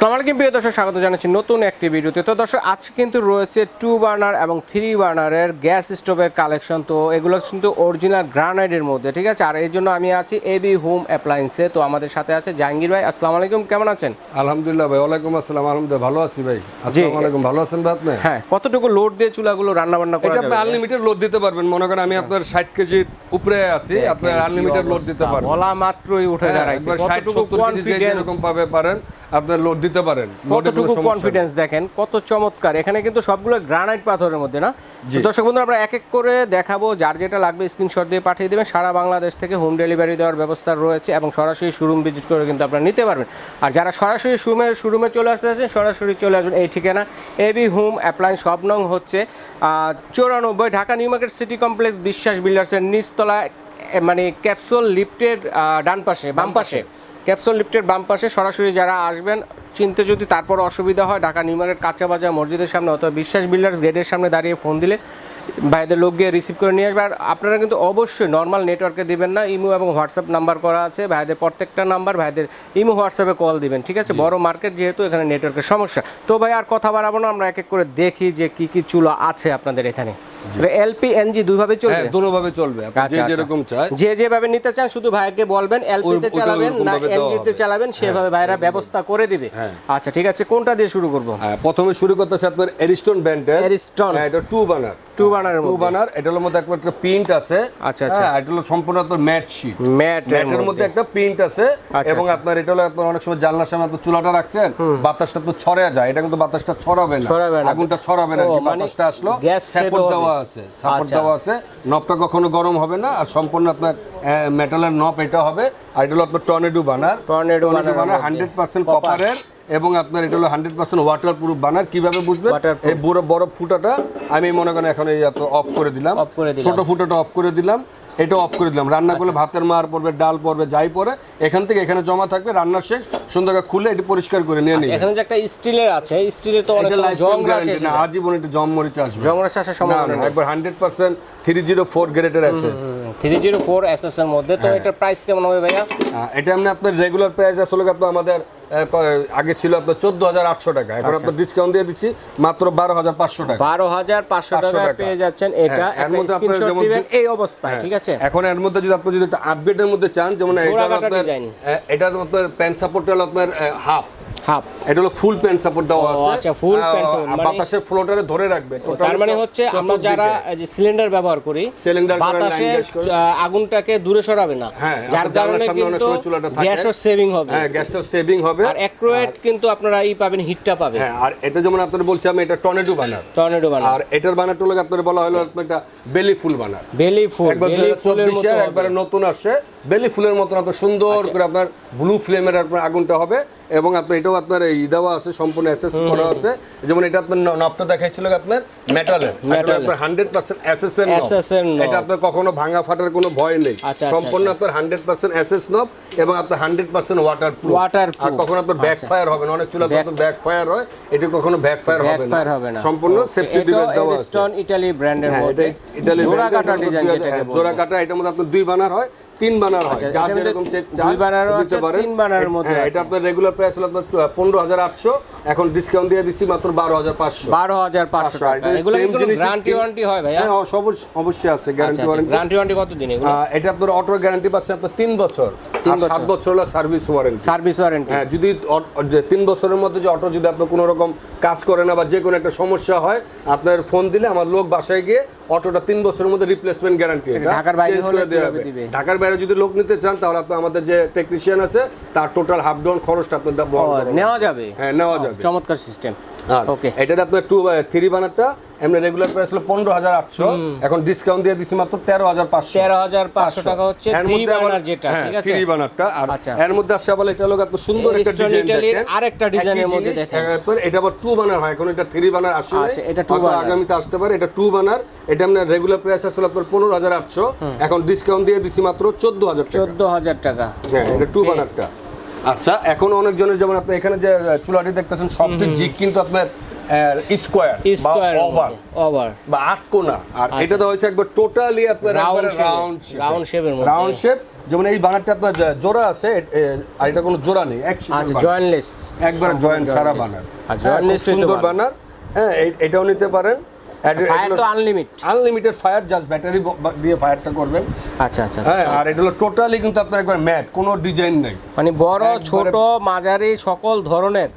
আসসালামু আলাইকুম প্রিয় দর্শক স্বাগত জানাচ্ছি নতুন একটি ভিডিওতে। তো দর্শক আজ কিন্তু রয়েছে টু বার্নার এবং থ্রি বার্নারের গ্যাস স্টোভের কালেকশন তো এগুলো কিন্তু অরিজিনাল গ্রানাইডের মধ্যে ঠিক আছে? আর এর জন্য আমি আছি এবি হোম অ্যাপ্লায়েন্সে তো আমাদের সাথে আছে জাহাঙ্গীর ভাই আসসালামু আলাইকুম কেমন আছেন? আলহামদুলিল্লাহ ভাই ওয়ালাইকুম আসসালাম আলহামদুলিল্লাহ ভালো আছি ভাই। আসসালামু আলাইকুম ভালো আছেন ভাই আপনি? হ্যাঁ কতটুকু লোড দিয়ে চুলাগুলো রান্না বান্না করা যাবে আনলিমিটেড লোড দিতে পারবেন। মনে করেন আমি আপনার ষাট কেজির উপরে আছি আপনি আনলিমিটেড লোড দিতে পারবেন। বলা মাত্রই উঠে হ্যাঁ, দাঁড়াইছে। কতটুকু কেজি কনফিডেন্স যেরকম পাবে পারেন। আপনার লোড দিতে পারেন কতটুকু কনফিডেন্স দেখেন কত চমৎকার। এখানে কিন্তু সবগুলো গ্রানাইট পাথরের মধ্যে না? দর্শক বন্ধুরা আমরা এক এক করে দেখাবো যার যেটা লাগবে স্ক্রিনশট দিয়ে পাঠিয়ে দেবেন। সারা বাংলাদেশ থেকে হোম ডেলিভারি দেওয়ার ব্যবস্থা রয়েছে এবং সরাসরি শোরুম ভিজিট করে কিন্তু আপনারা নিতে পারবেন। আর যারা সরাসরি শোরুমে শোরুমে চলে আসতে আছেন সরাসরি চলে আসবেন এই ঠিকানা এবি হোম অ্যাপ্লায়েন্স সব নং হচ্ছে চৌরানব্বই Dhaka new market city complex Biswas বিল্ডার্সের নিচতলায় মানে ক্যাপসুল লিফটের ডান পাশে বাম পাশে। ক্যাপসুল লিফটের বাম পাশে সরাসরি যারা আসবেন চিনতে যদি তারপর অসুবিধা হয় ঢাকা নিউ মার্কেট কাঁচা বাজার মসজিদের সামনে অথবা বিশ্বাস বিল্ডার্স গেটের সামনে দাঁড়িয়ে ফোন দিলে ভাইদের লোক গিয়ে রিসিভ করে নিয়ে আসবে। আর আপনারা কিন্তু অবশ্যই নর্মাল নেটওয়ার্কে দিবেন না ইমো এবং হোয়াটসঅ্যাপ নাম্বার করা আছে। ভাইদের প্রত্যেকটা নাম্বার ভাইদের ইমো হোয়াটসঅ্যাপে কল দিবেন ঠিক আছে? বড় মার্কেট যেহেতু এখানে নেটওয়ার্কের সমস্যা। তো ভাই আর কথা বাড়াবো না আমরা এক এক করে দেখি যে কি কি চুলা আছে আপনাদের এখানে। এলপি এনজি দুইভাবে চলবে? হ্যাঁ দুটোভাবে চলবে। আপনি আচ্ছা, যে আচ্ছা। যেরকম চায়। যে যেভাবে নিতে চান শুধু ভাইকে বলবেন এলপিতে ওই- ওটা চালাবেন না দেওয়া এনজিতে হবে। চালাবেন সেভাবে ভাইরা ব্যবস্থা করে দিবে। হ্যাঁ। আচ্ছা ঠিক আছে কোনটা দিয়ে শুরু করব? হ্যাঁ, প্রথমে শুরু করতেছে আপনার এরিস্টন ব্যান্ডের Ariston। এটা টু বানার টু বানারের টু বানার এটার মধ্যে একটা প্রিন্ট আছে। আচ্ছা, আচ্ছা। হ্যাঁ, এটা হলো সম্পূর্ণ আপনার ম্যাট শিট ম্যাট ম্যাটের মধ্যে। একটা প্রিন্ট আছে। আচ্ছা, এবং। আপনার এটা হলো আপনার অনেক সময় জানলার সামনে আপনার চুলাটা রাখছেন বাতাসটা তো ছড়ে যায়। এটা কিন্তু বাতাসটা ছড়াবে না। আগুনটা ছড়াবে না মানে বাতাসটা আসলো গ্যাস সাপোর্ট সেভ দেওয়া আছে সাপোর্ট আচ্ছা। দেওয়া আছে। নবটা কখনো গরম হবে না আর সম্পূর্ণ আপনার মেটালের নব এটা হবে আর এটা হলো আপনার tornado burner tornado burner hundred percent কপারের এবং আপনার এটা হলো hundred percent water proof burner. কীভাবে বুঝবেন? এই বড় বড় ফুটাটা আমি মনে করেন এখন এই অফ করে দিলাম। ছোট ফুটাটা অফ করে দিলাম। এটা অফ করে দিলাম। রান্না করলে ভাতের মার পড়বে ডাল পড়বে যাই পড়ে এখান থেকে এখানে জমা থাকবে রান্নার শেষ সন্ধ্যাকে খুলে এটি পরিষ্কার করে নিয়ে নিবে এখানে যে একটা স্টিলের আছে স্টিলের তো অনেক জং গ্যারান্টি না আজীবন এটা জম মরিচ আসবে। জংরাস আসার না সম্ভাবনা না একবার hundred percent three zero four গ্রেডের SS three zero four S এর মধ্যে। তো এটার প্রাইস কেমন হবে ভাইয়া? এটা এমনি আপনার রেগুলার প্রাইস আসলে আপনার আমাদের আগে ছিল আপনার চোদ্দ হাজার আটশো টাকা। এখন আপনার ডিসকাউন্ট দিয়ে দিচ্ছি মাত্র বারো হাজার পাঁচশো টাকা। বারো হাজার পাঁচশো টাকা। পেয়ে যাচ্ছেন। এটা হ্যাঁ, এর মধ্যে আপনার যেমন এই অবস্থায় ঠিক আছে? এখন এর মধ্যে যদি আপনি যদি একটা আপডেটের মধ্যে চান যেমন এটা আপনার এটার আপনার প্যান্ট সাপোর্ট হলো আপনার হাফ হাফ। এটা হলো ফুল প্যান্ট সাপোর্ট দেওয়া আছে। আচ্ছা, full আহ, pant মানে- বাতাসের ফ্লোটারে ধরে রাখবে তার মানে হচ্ছে আমরা যারা যে সিলিন্ডার ব্যবহার করি Cylinder বাতাসে line gas করে। আহ, আগুনটাকে দূরে সরাবে না। হ্যাঁ, যার আপনার কারণে কিন্তু সময় চুলাটা থাকে। গ্যাসও সেভিং হবে। হ্যাঁ গ্যাসটা সেভিং হবে। আর অ্যাক্রোয়েট কিন্তু আপনারা ই পাবেন হিটটা পাবেন। হ্যাঁ আর এটা যেমন আপনার বলছি আমি এটা টর্নেডো বানার টর্নেডো বানা আর এটার বানারটা হলো আপনার বলা হলো এটা বেলি ফুল বানার বেলি একবার। একবারে নতুন আসছে। বেলি ফুলের মতন আপনার সুন্দর আচ্ছা। করে আপনার ব্লু ফ্লেমের আপনার আগুনটা হবে এবং আপনার এটাও আপনার এই দেওয়া আছে সম্পূর্ণ অ্যাসেস করা আছে। যেমন এটা আপনার ন- নবটা দেখাইছিল আপনার? মেটালের Metal-এর। আপনার হান্ড্রেড পার্সেন্ট অ্যাসেস এর এটা আপনার কখনো ভাঙা ফাটার কোনো ভয় নেই। আচ্ছা, আচ্ছা, সম্পূর্ণ আপনার হান্ড্রেড পার্সেন্ট অ্যাসেস নব এবং আপনার হান্ড্রেড পার্সেন্ট ওয়াটার প্রুফ। আর কখনো আপনার ব্যাক ফায়ার হবে না। অনেক চুলা আপনার ব্যাক ফায়ার হয়। এটা কখনো ব্যাক ফায়ার হবে না। সম্পূর্ণ সেফটি ডিভাইস দেওয়া আছে। স্টোন ইটালি ব্র্যান্ডের হ্যাঁ, মধ্যে এটা ইটালি জোড়া কাটা ডিজাইন যেটাকে হ্যাঁ, জোড়া কাটা এটার মধ্যে আপনার দুই বানার হয় তিন বানার হয়। আচ্ছা, মধ্যে যেরকম চেক দুই বানারও আছে, তিন বানারের মধ্যে হ্যাঁ এটা আপনার রেগুলার প্রাইস হলো আপনার পনেরো হাজার আটশো এখন ডিসকাউন্ট দিয়ে দিচ্ছি মাত্র বারো হাজার পাঁচশো। বারো হাজার পাঁচশো এগুলো গ্যারান্টি ওয়ারেন্টি হয় ভাইয়া। হ্যাঁ অবশ্যই আছে গ্যারান্টি ওয়ারেন্টি গ্যারান্টি ওয়ারেন্টি কত দিন এটা আপনার অটো গ্যারান্টি পাচ্ছেন আপনার তিন বছর। সাত বছর। হলো সার্ভিস ওয়ারেন্টি সার্ভিস ওয়ারেন্টি হ্যাঁ যদি তিন বছরের মধ্যে যে অটো যদি আপনার কোনো রকম কাজ করে না বা যে কোনো একটা সমস্যা হয় আপনার ফোন দিলে আমার লোক বাসায় গিয়ে অটোটা তিন বছরের মধ্যে রিপ্লেসমেন্ট গ্যারান্টি ঢাকার বাইরে হলে কীভাবে দিবে? ঢাকার বাইরে যদি লোক নিতে চান তাহলে আপনার আমাদের যে টেকনিশিয়ান আছে তার টোটাল হাফ ডাউন খরচটা আপনার বহন। নেওয়া যাবে। হ্যাঁ নেওয়া যাবে। চমৎকার সিস্টেম আর ওকে এটার আপনার টু থ্রি বানারটা এমনি রেগুলার প্রাইস হলো পনেরো হাজার আটশো। এখন ডিসকাউন্ট দিয়ে দিচ্ছি মাত্র তেরো হাজার পাঁচশো। তেরো হাজার পাঁচশো টাকা হচ্ছে এর থ্রি মধ্যে যেটা হ্যাঁ, ঠিক আছে? থ্রি বার্নারটা আর আচ্ছা। এর মধ্যে আসছে আবার এটা হলো আপনার সুন্দর একটা ডিজাইন দেখেন। ডিজাইনের মধ্যে দেখেন। এটা আবার টু বানার হয় এখন এটা থ্রি বানার আসে নাই। আচ্ছা, এটা হয়তো বানার। আগামীতে আসতে পারে এটা টু বানার এটা আপনার রেগুলার প্রাইস আসলে আপনার পনেরো হাজার আটশো। এখন ডিসকাউন্ট দিয়ে দিচ্ছি মাত্র চোদ্দ হাজার চোদ্দ হাজার টাকা। হ্যাঁ এটা টু বানারটা আচ্ছা এখন অনেকজনের যেমন আপনি এখানে যে চুলাটি দেখতেছেন সবটি জিগ কিন্তু আপনার স্কোয়ার বা স্কোয়ার ওভার ওভার বা আট কোনা। আর এটা তো হচ্ছে একবার টোটালি আপনার রাউন্ড round মধ্যে। রাউন্ড শেপ যেমন এই বানারটা আপনার জোড়া আছে আর এটা কোনো জোড়া নেই আচ্ছা জয়েন্টলেস একবার জয়েন্ট ছাড়া বানার। আর হ্যাঁ, সুন্দর বানার। হ্যাঁ এটাও নিতে পারেন। ফায়ার তো unlimit unlimited fire just battery দিয়ে ফায়ারটা করবেন। আচ্ছা আচ্ছা হ্যাঁ আচ্ছা। আর এটা হলো টোটালি কিন্তু আপনার একবার ম্যাট কোনো ডিজাইন নেই। মানে বড় ছোট মাঝারি সকল ধরনের।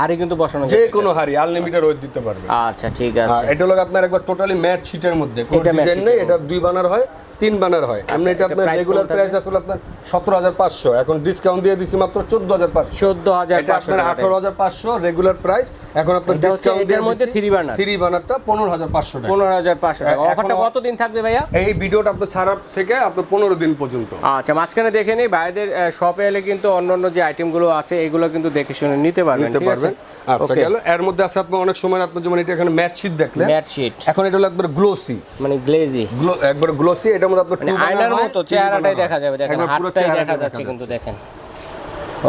হাড়ি কিন্তু বসানো যে কোনো হারি আনলিমিটেড ওয়েট দিতে পারবে। আচ্ছা ঠিক আর আছে। এটা হলো আপনার একবার টোটালি ম্যাট শীটের মধ্যে কোনো ডিজাইন নেই এটা দুই বানার হয় তিন বানার হয়। এমনি এটা এটা আপনার রেগুলার প্রাইস আসলে আপনার সতেরো হাজার পাঁচশো। এখন ডিসকাউন্ট দিয়ে দিচ্ছি মাত্র চোদ্দ হাজার পাঁচশো। চোদ্দ হাজার আপনার আঠারো হাজার পাঁচশো রেগুলার প্রাইস এখন আপনার ডিসকাউন্ট দিয়ে মধ্যে three burner। থ্রি বানারটা পনেরো হাজার পাঁচশো টাকা। পনেরো হাজার পাঁচশো অফারটা কতদিন থাকবে ভাইয়া? এই ভিডিওটা আপনার ছাড়ার থেকে আপনার পনেরো দিন পর্যন্ত। আচ্ছা মাঝখানে দেখে নিই। ভাইদের শপে এলে কিন্তু অন্য অন্য যে আইটেমগুলো আছে এগুলো কিন্তু দেখে শুনে নিতে পারবেন। ঠিক আছে? পারবেন আচ্ছা গেল। এর মধ্যে আছে আপনার অনেক সময় আপনার যেমন এটা এখানে ম্যাট শীট দেখলেন। ম্যাট শিট এখন এটা হলো একবার গ্লোসি মানে গ্লেজি একবার গ্লোসি এটার মধ্যে আপনার মানে আয়নার মতো চেহারাটাই দেখা যাবে দেখেন হাতটাই দেখা যাচ্ছে কিন্তু দেখেন।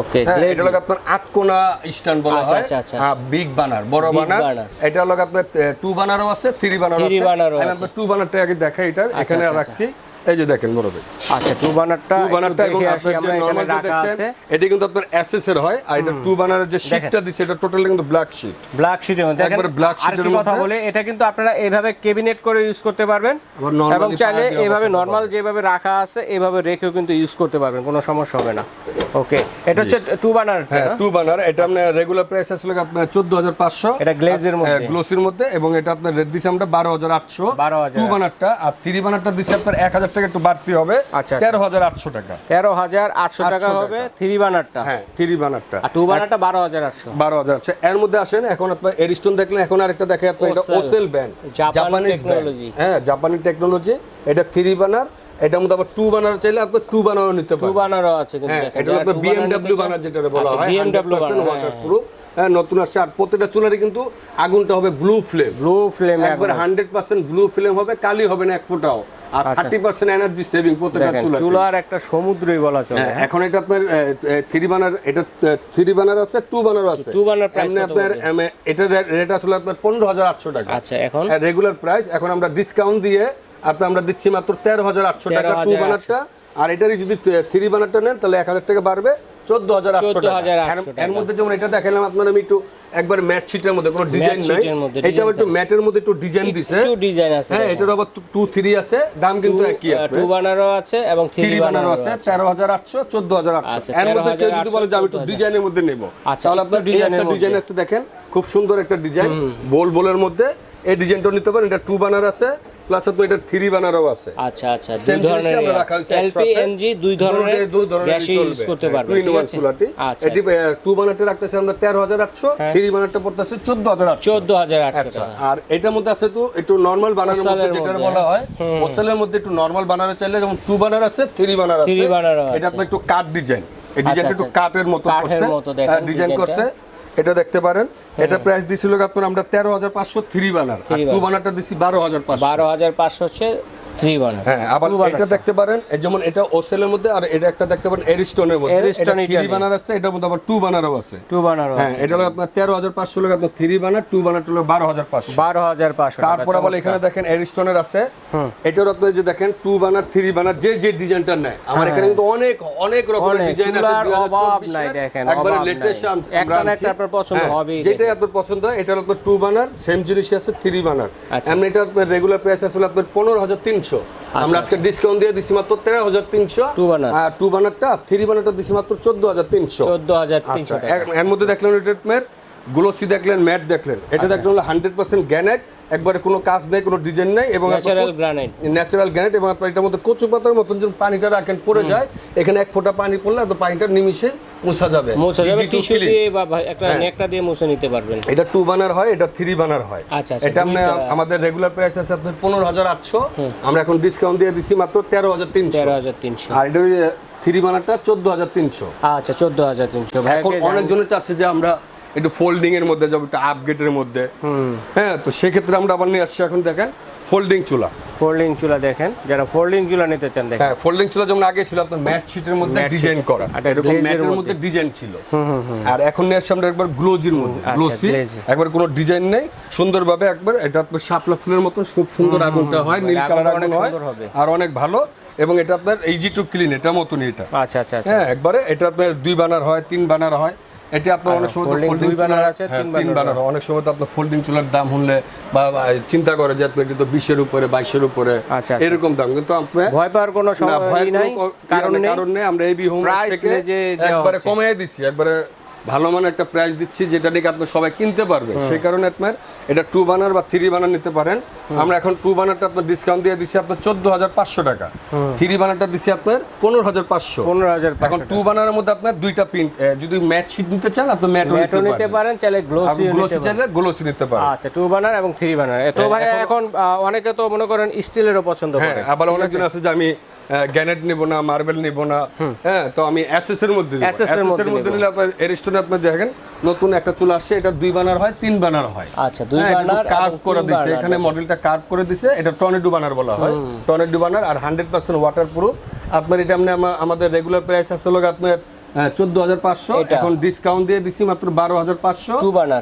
ওকে হ্যাঁ, এটা হলো আপনার আটকোনা স্ট্যান্ড বলা আচ্ছা, হয়। আচ্ছা, আচ্ছা। হ্যাঁ বিগ বানার বড় বানার এটা হলো আপনার টু বানারও আছে থ্রি বানারও আছে। banner ও আমি আপনার টু বানারটা আগে দেখাই এটা। এখানে রাখছি। এই যে দেখেন বড় ভাই। আচ্ছা টু বানারটা টু বানারটা এবং দেখে আপনার যে নরমাল যে দেখছেন আছে। এটি কিন্তু আপনার এসএস এর হয় আর এটা টু বানারের যে শীটটা দিছে এটা টোটালি কিন্তু ব্ল্যাক শীট ব্ল্যাক শিটের মধ্যে। একবার ব্ল্যাক শীট এর কথা বলে এটা কিন্তু আপনারা এইভাবে কেবিনেট করে ইউজ করতে পারবেন। এবং চাইলে এভাবে নরমাল এইভাবে নরমাল যেভাবে রাখা আছে এইভাবে রেখেও কিন্তু ইউজ করতে পারবেন কোনো সমস্যা হবে না। ওকে এটা হচ্ছে টু বানার হ্যাঁ টু বানার এটা আপনার রেগুলার প্রাইস আসলে আপনার চোদ্দ হাজার পাঁচশো। এটা glaze এর মধ্যে। গ্লোসির মধ্যে এবং এটা আপনার রেড দিছে আমরা বারো হাজার আটশো। 12,800 টু বানারটা আর থ্রি বানারটা দিচ্ছে আপনার এক হাজার টাকা একটু বাড়তি হবে। আচ্ছা, আচ্ছা। তেরো হাজার আটশো টাকা। তেরো হাজার আটশো টাকা হবে থ্রি বানারটা হ্যাঁ থ্রি বানারটা আর টু বানারটা বারো হাজার আটশো। বারো হাজার আচ্ছা এর মধ্যে আসেন এখন আপনার এরিস্টোন দেখলেন এখন আরেকটা দেখে আপনার এটা ওসেল ব্যান্ড Japan technology। হ্যাঁ জাপানি টেকনোলজি এটা থ্রি বানার এটার মধ্যে আবার টু বানার চাইলে আপনি টু বানারও নিতে টু পারেন। বানারও আছে কিন্তু হ্যাঁ এটা আপনি বিএমডব্লিউ বানার যেটা বলা আচ্ছা, হয় বিএমডব্লিউ বানার, হ্যাঁ। নতুন আসছে। আর প্রতিটা চুলারই কিন্তু আগুনটা হবে ব্লু ফ্লেম ব্লু ফ্লেম একবার হান্ড্রেড পার্সেন্ট ব্লু ফ্লেম হবে কালি হবে না এক ফোঁটাও। আর থার্টি পার্সেন্ট এনার্জি সেভিং প্রত্যেকটা চুলা চুলার একটা সমুদ্রই বলা চলে হ্যাঁ, এখন এটা আপনার থ্রি বানার এটা থ্রি বানার আছে টু বানার আছে। আপনার এটা রেট আসলে আপনার পনেরো হাজার আটশো টাকা। আচ্ছা এখন? রেগুলার প্রাইস এখন আমরা ডিসকাউন্ট দিয়ে আপনার আমরা দিচ্ছি মাত্র তেরো হাজার আটশো টাকা টু। বানারটা আর এটারই যদি থ্রি বানারটা নেন তাহলে এক হাজার টাকা বাড়বে। চোদ্দ হাজার আটশো এর- মধ্যে যেমন এটা দেখালাম আপনার আমি একটু একবার ম্যাট শিটের মধ্যে কোনো ডিজাইন নাই। এটা একটু ম্যাটের মধ্যে একটু ডিজাইন দিছে। একটু ডিজাইন আছে হ্যাঁ এটার আবার টু থ্রি আছে দাম কিন্তু একই আছে। টু বানারও আছে এবং থ্রি বানারও আছে তেরো হাজার আটশো চোদ্দ হাজার আটশো। আচ্ছা, এর মধ্যে কেউ যদি বলে যে আমি একটু ডিজাইনের মধ্যে নেব। আচ্ছা, তাহলে আপনার এই ডিজাইনের একটা ডিজাইন। আছে দেখেন। খুব সুন্দর একটা ডিজাইন বোল বোলের মধ্যে এই ডিজাইনটা নিতে পারেন এটা টু বানার আছে। প্লাস আপনার এটা থ্রি বানারও আছে। আচ্ছা আচ্ছা দুই ধরনের আমরা এলপি এনজি দুই ধরনের দুই ইউজ করতে হ্যাঁ, in ঠিক one আছে? চুলাটি। আচ্ছা। এটি টু বানারটা রাখতেছে আমরা তেরো হাজার আটশো। থ্রি বানারটা পড়তেছে চোদ্দ হাজার আটশো। চোদ্দ হাজার আটশো আচ্ছা। টাকা। আর এটার মধ্যে আছে তো একটু নরমাল বানানোর মধ্যে যেটা বলা হয় ওসালের মধ্যে একটু নরমাল বানানো চাইলে যেমন টু বানার আছে থ্রি বানার আছে। এটা আপনার একটু কাট ডিজাইন এই ডিজাইনটা একটু আচ্ছা। কাটের মতো কাঠের করছে। ডিজাইন করছে। এটা দেখতে পারেন। এটা প্রাইস দিছিল আপনার আমরা তেরো হাজার পাঁচশো থ্রি বানার টু। বানারটা দিচ্ছি বারো হাজার পাঁচশো। বারো হাজার পাঁচশো হচ্ছে থ্রি বানার হ্যাঁ আবার এটা দেখতে পারেন যেমন এটা ওসেলের মধ্যে আর এটা একটা দেখতে পারেন এরিস্টোনের মধ্যে। এটা থ্রি Italy। আছে এটার মধ্যে আবার টু বানারও আছে। টু বানারও হ্যাঁ এটা হলো আপনার তেরো হাজার পাঁচশো লোক আপনার থ্রি বানার টু বানার হলো বারো হাজার পাঁচশো। বারো হাজার পাঁচশো তারপর আবার এখানে দেখেন এরিস্টনের আছে। এটার আপনার যে দেখেন টু বানার থ্রি বানার যে যে ডিজাইনটা নেয়। আমার এখানে কিন্তু অনেক অনেক রকমের ডিজাইন আছে। অভাব নাই দেখেন, একবারে লেটেস্ট একটা না একটা আপনার পছন্দ হবেই যেটাই আপনার পছন্দ হয় এটা আপনার টু বানার সেম জিনিসই আছে থ্রি বানার আচ্ছা। এমনি এটা আপনার রেগুলার প্রাইস আসলে আপনার পনেরো হাজার তিনশো। আমরা আজকে ডিসকাউন্ট দিয়ে দিচ্ছি মাত্র তেরো হাজার তিনশো। টু বানার টু বানারটা থ্রি বানারটা দিচ্ছি মাত্র চোদ্দ হাজার তিনশো। চোদ্দ হাজার আচ্ছা তিনশো এর- মধ্যে দেখলেন রেটমের গ্লোসি দেখলেন ম্যাট দেখলেন। আচ্ছা। এটা দেখলেন হলো হান্ড্রেড পার্সেন্ট গ্যানেট একবারে কোনো কাজ নেই কোনো ডিজাইন নেই এবং ন্যাচারাল গ্রানাইট ন্যাচারাল এবং আপনার এটার মধ্যে কচু পাতার মতন যখন পানিটা রাখেন পড়ে যায় এখানে এক ফোঁটা পানি পড়লে তো পানিটা নিমিশে মুছা যাবে। মুছে যাবে টিস্যু দিয়ে বা একটা হ্যাঁ। নেকটা দিয়ে মুছে নিতে পারবেন। এটা টু বানার হয় এটা থ্রি বানার হয়। আচ্ছা, আচ্ছা, এটা আমাদের রেগুলার প্রাইস আছে আপনার পনেরো হাজার আটশো। আমরা এখন ডিসকাউন্ট দিয়ে দিচ্ছি মাত্র তেরো হাজার তিনশো। তেরো হাজার তিনশো। আর এটা থ্রি বানারটা চোদ্দ হাজার তিনশো। আচ্ছা চোদ্দ হাজার তিনশো। এখন অনেকজনে চাচ্ছে যে আমরা একটু ফোল্ডিং এর মধ্যে যাব একটু আপগ্রেডের মধ্যে। হ্যাঁ তো সেক্ষেত্রে আমরা আবার নিয়ে আসছি এখন দেখেন ফোল্ডিং চুলা। ফোল্ডিং চুলা দেখেন যারা ফোল্ডিং চুলা নিতে চান দেখেন। হ্যাঁ ফোল্ডিং চুলা যেমন আগে ছিল আপনার ম্যাট শিটের মধ্যে ডিজাইন করা। এরকম ম্যাটের মধ্যে। ডিজাইন ছিল। আর এখন নিয়ে আসছে আমরা একবার গ্লোজির মধ্যে। আচ্ছা, গ্লোসি একবার কোনো ডিজাইন নেই সুন্দরভাবে একবার এটা আপনার শাপলা ফুলের মতন খুব সুন্দর আগুনটা হয় নীল কালার আগুন হয়। আর অনেক ভালো। এবং এটা আপনার এইজি টু ক্লিন এটা মতনই এটা। আচ্ছা আচ্ছা আচ্ছা। হ্যাঁ একবারে এটা আপনার দুই বানার হয় তিন বানার হয়। এটা আপনার অনেক সময় ফোল্ডিং চুলার আছে, তিন তিন বানার অনেক সময় তো আপনার ফোল্ডিং চুলার দাম হলে বা চিন্তা করে যে আপনি এটা তো বিশের উপরে বাইশের উপরে আচ্ছা, আচ্ছা। এরকম দাম। কিন্তু আপনি ভয় পাওয়ার কোনো না, সম- ভয়ের ই নাই কারণ নেই কারণ আমরা এবি হোম Price থেকে যে একবারে কমিয়ে দিচ্ছি একবারে ভালো মানের একটা প্রাইস দিচ্ছি যেটা নাকি আপনি সবাই কিনতে পারবে। সেই কারণে আপনার এটা টু বানার বা থ্রি বানার নিতে পারেন। আমরা এখন টু বানারটা আপনার ডিসকাউন্ট দিয়ে দিচ্ছি আপনার চোদ্দ হাজার পাঁচশো টাকা। থ্রি বানারটা দিচ্ছি আপনার পনেরো হাজার পাঁচশো। পনেরো হাজার এখন টু বানারের মধ্যে আপনার দুইটা প্রিন্ট যদি ম্যাট শীট নিতে চান আপনি ম্যাটও নিতে পারেন চাইলে গ্লোসি গ্লোসি চাইলে গ্লোসি নিতে পারেন। আচ্ছা টু বানার এবং থ্রি বানার তো ভাই এখন অনেকে তো মনে করেন স্টিলেরও পছন্দ হ্যাঁ করে। আবার অনেকজন আছে যে আমি গ্যানেট নিব না মার্বেল নিব না হ্যাঁ তো আমি অ্যাসেস এর মধ্যে অ্যাসেস এর মধ্যে নিলে আপনার এর আপনি দেখেন নতুন একটা চুলা আসছে এটা দুই বানার হয় তিন বানার হয়। আচ্ছা দুই হ্যাঁ, বানার কার্ভ করে বানার। এখানে মডেলটা কার্ভ করে দিছে এটা টর্নেডো বানার বলা হয়। টর্নেডো বানার আর হান্ড্রেড পার্সেন্ট ওয়াটার প্রুফ আপনার এটা আপনি আমাদের রেগুলার প্রাইস আছে লোক আপনার চোদ্দ হাজার পাঁচশো। এখন ডিসকাউন্ট দিয়ে দিচ্ছি মাত্র বারো হাজার পাঁচশো।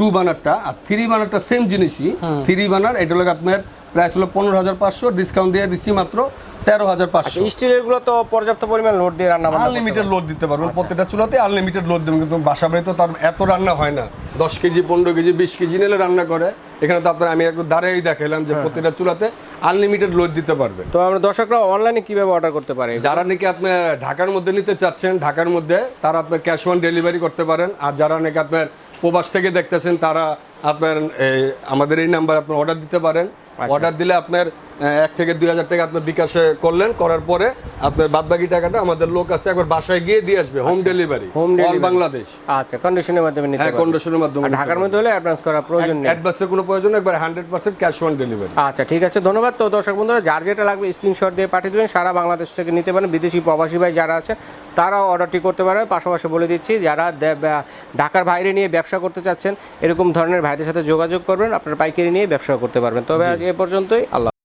টু বানারটা। আর থ্রি বানারটা সেম জিনিসই। থ্রি বানার এটা লোক আপনার প্রাইস হলো পনেরো হাজার পাঁচশো ডিসকাউন্ট দিয়ে দিচ্ছি মাত্র তেরো হাজার পাঁচশো। স্টিলেরগুলো তো পর্যাপ্ত পরিমাণ লোড দিয়ে রান্না আনলিমিটেড লোড দিতে পারবেন প্রত্যেকটা চুলাতে আনলিমিটেড লোড দেবেন কিন্তু বাসা বাড়িতে তার এত রান্না হয় না। দশ কেজি পনেরো কেজি বিশ কেজি নিলে রান্না করে। এখানে তো আপনার আমি একটু দাঁড়িয়েই দেখালাম যে প্রত্যেকটা চুলাতে আনলিমিটেড লোড দিতে পারবে। তো আমরা দর্শকরা অনলাইনে কীভাবে অর্ডার করতে পারে? যারা নাকি আপনি ঢাকার মধ্যে নিতে চাচ্ছেন ঢাকার মধ্যে তারা আপনার ক্যাশ অন ডেলিভারি করতে পারেন। আর যারা নাকি আপনার প্রবাস থেকে দেখতেছেন তারা আপনার আমাদের এই নাম্বার আপনার অর্ডার দিতে পারেন। অর্ডার দিলে আপনার এক থেকে দুই হাজার টাকা আপনার বিকাশে করলেন করার পরে আপনার বাদবাকি টাকাটা আমাদের লোক আছে একবার বাসায় গিয়ে দিয়ে আসবে home delivery home delivery Bangladesh আচ্ছা কন্ডিশনের মাধ্যমে নিতে হ্যাঁ কন্ডিশনের মাধ্যমে ঢাকার মধ্যে হলে অ্যাডভান্স করার প্রয়োজন নেই। অ্যাডভান্সের কোনো প্রয়োজন নেই একবার hundred percent cash on delivery আচ্ছা ঠিক আছে ধন্যবাদ। তো দর্শক বন্ধুরা যার যেটা লাগবে স্ক্রিনশট দিয়ে পাঠিয়ে দেবেন সারা বাংলাদেশ থেকে নিতে পারেন। বিদেশি প্রবাসী ভাই যারা আছে তারাও অর্ডারটি করতে পারে। পাশাপাশি বলে দিচ্ছি যারা ঢাকার বাইরে নিয়ে ব্যবসা করতে চাচ্ছেন এরকম ধরনের ভাইদের সাথে যোগাযোগ করবেন। আপনার পাইকারি নিয়ে ব্যবসা করতে পারবেন। তবে এ পর্যন্তই আল্লাহ